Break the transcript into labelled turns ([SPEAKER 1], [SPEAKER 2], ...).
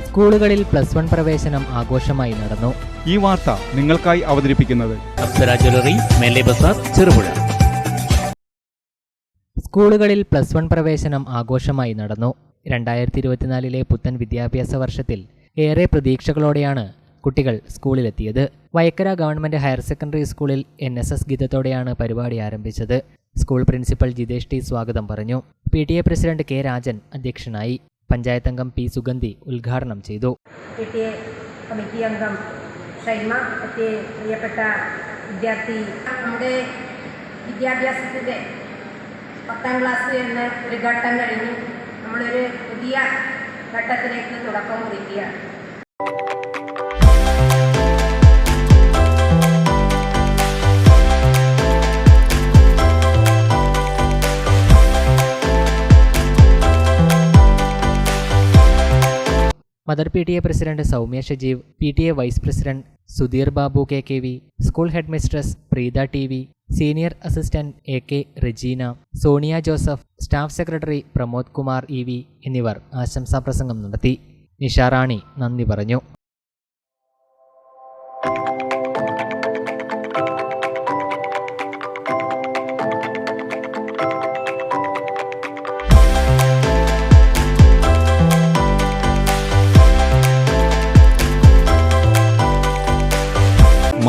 [SPEAKER 1] സ്കൂളുകളിൽ plus one പ്രവേശനം ആഘോഷമായി നടന്നു.
[SPEAKER 2] ഈ വാർത്ത നിങ്ങൾക്കായി അവതരിപ്പിക്കുന്നത്
[SPEAKER 3] ചെറുപുഴ.
[SPEAKER 1] സ്കൂളുകളിൽ പ്ലസ് വൺ പ്രവേശനം ആഘോഷമായി നടന്നു. രണ്ടായിരത്തി ഇരുപത്തിനാലിലെ പുത്തൻ വിദ്യാഭ്യാസ വർഷത്തിൽ ഏറെ പ്രതീക്ഷകളോടെയാണ് കുട്ടികൾ സ്കൂളിലെത്തിയത്. വയക്കര ഗവൺമെന്റ് ഹയർ സെക്കൻഡറി സ്കൂളിൽ എൻ എസ് എസ് ഗീതത്തോടെയാണ് പരിപാടി ആരംഭിച്ചത്. സ്കൂൾ പ്രിൻസിപ്പൽ ജിതേഷ് ടി സ്വാഗതം പറഞ്ഞു. P T A president K Rajan അധ്യക്ഷനായി. പഞ്ചായത്ത് അംഗം പി സുഗന്ധി ഉദ്ഘാടനം ചെയ്തു.
[SPEAKER 4] കമ്മിറ്റി അംഗം ഷൈമ മറ്റ് പ്രിയപ്പെട്ട വിദ്യാർത്ഥി. നമ്മുടെ വിദ്യാഭ്യാസത്തിന്റെ പത്താം ക്ലാസ് എന്ന ഒരു ഘട്ടം കഴിഞ്ഞ് നമ്മളൊരു പുതിയ ഘട്ടത്തിലേക്ക് തുടക്കം കുറിക്കുകയാണ്.
[SPEAKER 1] Mother P T A president Soumya Shajeev P T A vice president Sudheer Babu K K V school head mistress Preetha T V senior assistant A K Regina Sonia Joseph staff secretary Pramod Kumar E V എന്നിവർ ആശംസാ പ്രസംഗം നടത്തി നിഷാറാണി നന്ദി പറഞ്ഞു.